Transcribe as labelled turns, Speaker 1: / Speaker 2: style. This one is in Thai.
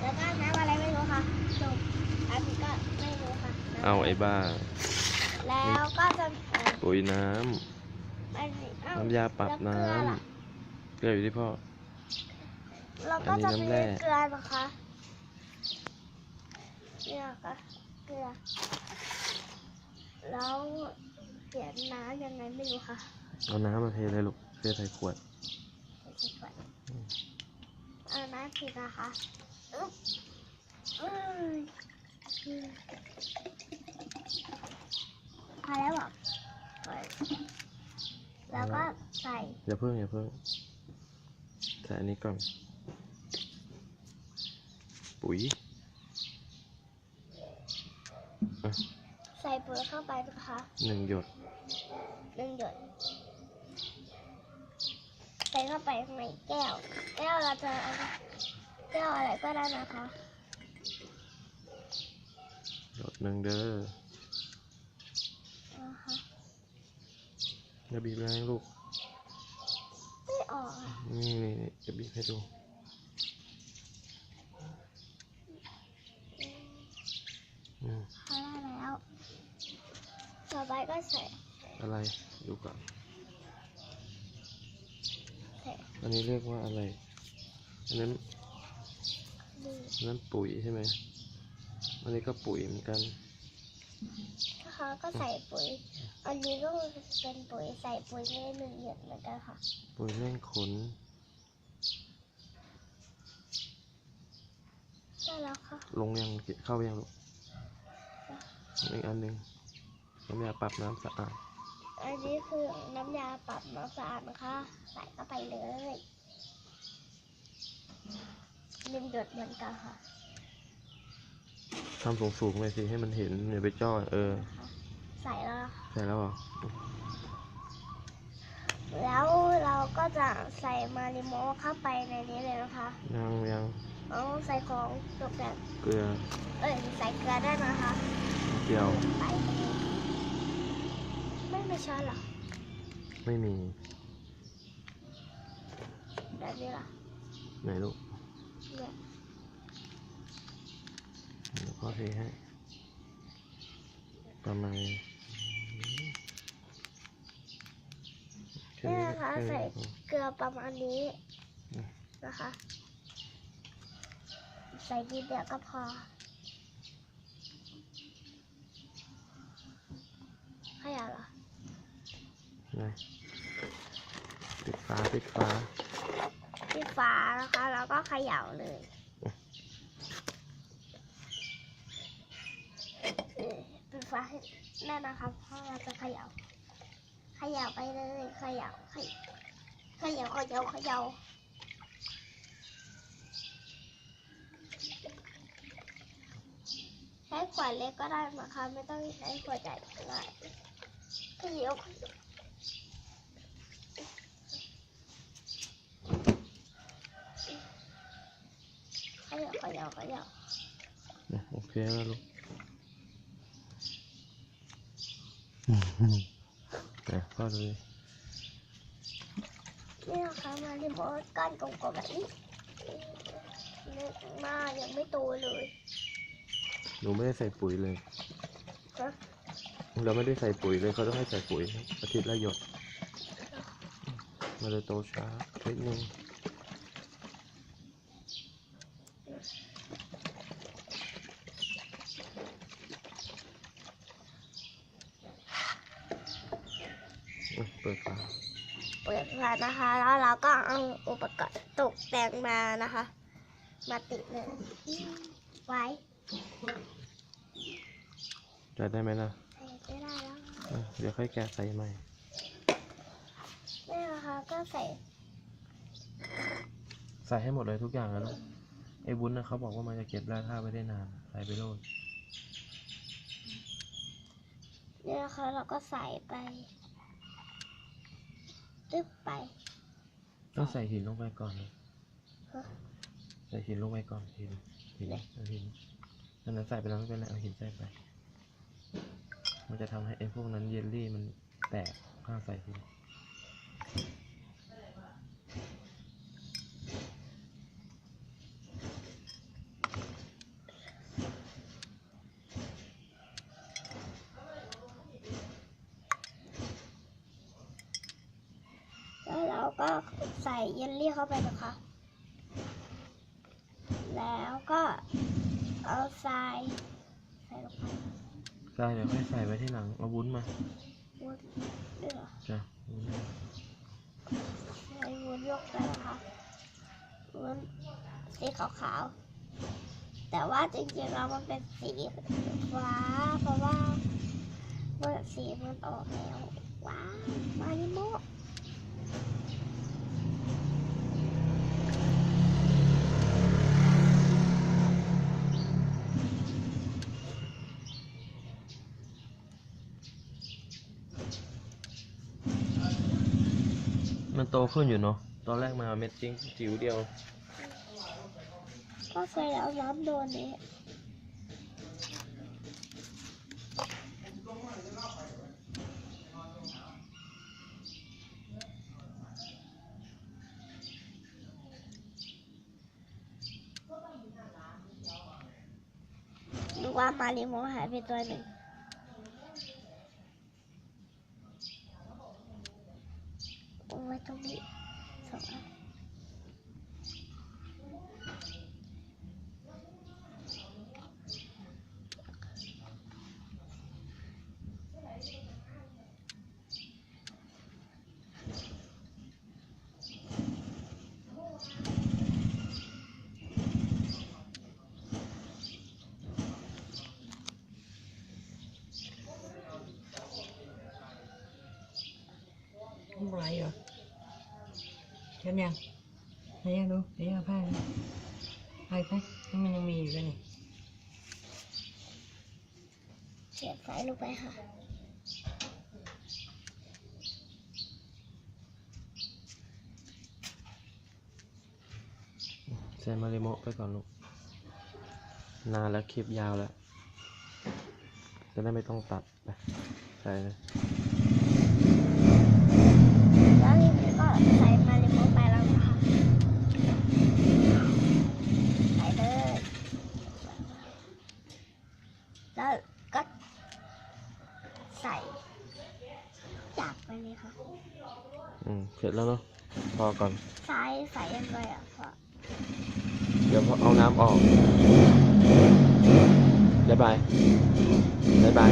Speaker 1: แล้วก็น้ำอะไรไม่รู้ค่ะจบอันนี้ก็ไม่รู้ค่ะำ
Speaker 2: เอาไอ้บ้า
Speaker 1: แล้วก็จะเอ่อ
Speaker 2: ปุ๋ยน้
Speaker 1: อันนี้เอ้ำ
Speaker 2: น้ำยาปรับ
Speaker 1: แล้ว
Speaker 2: น้
Speaker 1: เกลือล่ะำ
Speaker 2: เกลืออยู่ที่พ่อ
Speaker 1: เราก็จะ
Speaker 2: อันนี้
Speaker 1: มี
Speaker 2: น้ำแร่
Speaker 1: เกลือนะคะเนี่ยค่ะเกลือ แล้วเปลี่ยนน้ำยังไงไม่รู้ค่ะ
Speaker 2: เอาน้ำมาเทเลยลูกเทใส่ขวด
Speaker 1: เดี๋ยวจะก่อน เอาน้ำผิดนะคะอึ๊บอืมอืมพอแล้วเหรอพอแล้วก็ใส่
Speaker 2: อย่าเพิ่งอย่าเพิ่งใส่อันนี้ก่อน ปุ๋ย
Speaker 1: ใส่ปุ๋ยเข้าไปนะคะ
Speaker 2: หนึ่งหยด
Speaker 1: หนึ่งหยด ใส่เข้าไปในแก้ว แก้วเราจะเอาแก้วอะไรก็ได้นะคะ
Speaker 2: หยดหนึ่งเด้อ
Speaker 1: นะคะ
Speaker 2: อย่าบีบแรงลูก
Speaker 1: ไม่ออกอะ
Speaker 2: นี่นี่นี่จะบีบให้ดู อืม
Speaker 1: พอได้แล้ว ต่อไปก็ใส่
Speaker 2: อะไรดูก่อน
Speaker 1: ใส่
Speaker 2: อันนี้เรียกว่าอะไร อันนั้น
Speaker 1: นี่
Speaker 2: อันนั้นปุ๋ยใช่ไหม อันนี้ก็ปุ๋ยเหมือนกัน
Speaker 1: นะคะก็ใส่ปุ๋ย อันนี้ก็เป็นปุ๋ยใส่ปุ๋ยในหนึ่งหยดเหมือนกันค่ะ
Speaker 2: ปุ๋ยเร่งขน
Speaker 1: ได้แล้วค่ะ
Speaker 2: ลงยังเข้ายังลูกอีกอันหนึ่งน้ำยาปรับน้ำสะอาด
Speaker 1: อันนี้คือน้ำยาปรับน้ำสะอาดนะคะ ใส่เข้าไปเลยหนึ่งหยดเหมือนกันค่ะ
Speaker 2: ทำสูงสูงๆไปสิให้มันเห็นอย่าไปจ้อเออ
Speaker 1: นะคะใส่แล้วนะคะ
Speaker 2: ใช่แล้วเหรอ
Speaker 1: แล้วเราก็จะใส่มาริโมเข้าไปในนี้เลยนะคะ
Speaker 2: ยังยัง
Speaker 1: เอาใส่ของตกแต่ง
Speaker 2: เกลือ
Speaker 1: เอ้ยใส่เกลือได้นะคะ
Speaker 2: เจียว
Speaker 1: ไป ไม่ไม่ช้อนเหรอ
Speaker 2: ไม่มี
Speaker 1: แบบนี้เหรอ
Speaker 2: ไหนลูก
Speaker 1: เนี่ย
Speaker 2: เดี๋ยวพ่อเทให้ ประมาณแนี่
Speaker 1: นะคะ
Speaker 2: แใส่พอ
Speaker 1: เกลือประมาณนี้
Speaker 2: อืม
Speaker 1: นะคะ ใส่นิดเดียวก็พอ ให้เอาเหร อ
Speaker 2: ไหนปิดฝาปิดฝา
Speaker 1: ที่ฝานะคะแล้วก็เขย่าเลยปิดฝาให้แน่นนะคะเพราะเราจะเขย่าเขย่าไปเลยเขย่าเขย่าเขย่าเขย่าเขย่าใช้ขวดเล็กก็ได้นะคะไม่ต้องใช้ขวดใหญ่ก็ได้เขย่า ขย่าเขย่าเขย่าเขย่า
Speaker 2: อะโอเคแล้วลูกแต่พ่อดูดิ
Speaker 1: นี่นะคะมาริโมทก้อนกลมๆแบบนี้เล็กมากยังไม่โตเลย
Speaker 2: หนูไม่ได้ใส่ปุ๋ยเลย
Speaker 1: ฮะ
Speaker 2: เราไม่ได้ใส่ปุ๋ยเลยเขาต้องให้ใส่ปุ๋ยอาทิตย์ละหยดมันเลยโตช้านิดนึง เปิดฝา
Speaker 1: เปิดฝานะคะ แล้วเราก็เอาอุปกรณ์ตกแต่งมานะคะ มาติดเลยไว้
Speaker 2: จะได้ไหมนะ
Speaker 1: ใส่ไม่ได้แล้ว
Speaker 2: อะเดี๋ยวค่อยแกะใส่ใหม่
Speaker 1: นี่นะคะก็ใส่
Speaker 2: ใส่ให้หมดเลยทุกอย่างแล้วนะไอ้วุ้นนะเขาบอกว่ามันจะเก็บแร่ธาตุไว้ได้นานใส่ไปโลด
Speaker 1: นี่นะคะเราก็ใส่ไป ตึ๊บไป
Speaker 2: ต้องใส่หินลงไปก่อนนะ
Speaker 1: ฮะ
Speaker 2: ใส่หินลงไปก่อนหินหินเอาหินนั่นนะใส่ไปแล้วไม่เป็นไรเอาหินใส่ไป มันจะทำให้ไอ้พวกนั้นเยลลี่มันแตกข้างใส่หิน
Speaker 1: ก็ใส่เยลลี่เข้าไปนะคะ แล้วก็เอาทรายใส่ลงไป
Speaker 2: ทรายเดี๋ยวค่อยใส่ไว้ที่หลัง เอาวุ้นมา
Speaker 1: วุ้นด้วยเหรอ
Speaker 2: จ้ะวุ้นมา
Speaker 1: ใส่วุ้นลงไปนะคะวุ้นสีขาวๆ แต่ว่าจริงๆแล้วมันเป็นสีฟ้า เพราะว่าเมื่อสีมันออกแล้วว้าวมาริโมะ
Speaker 2: มันโตขึ้นอยู่เนาะ ตอนแรกมาเม็ดจริงจิ๋วเดียว
Speaker 1: ก็เคยเอาน้ำโดนนี้ดูว่ามาริโมหายไปตัวหนึ่งเอาไว้ตรงนี้สองอัน
Speaker 3: ลูก ไหลเหรอเช่นยังไหนยังดูไหนยังเอาผ้านะไปไปนี่มันยังมีอยู่เลยนี่
Speaker 1: เสียบสายลงไปค่ะ
Speaker 2: ใส่มาริโมะไปก่อนลูก นานแล้วคลิปยาวแล้ว จะได้ไม่ต้องตัดไปใส่เลย
Speaker 1: แล้วทีนี้ก็ใส่มาริโมไปแล้วนะคะใส่เลยแล้วก็ใส่ จับไปเลยค่ะ
Speaker 2: อืมเสร็จแล้วเนาะพอก่อน
Speaker 1: ซ้ายใส่ยังไงอะพ่อ
Speaker 2: เดี๋ยวพอเอาน้ำออกบ๊ายบายบ๊ายบาย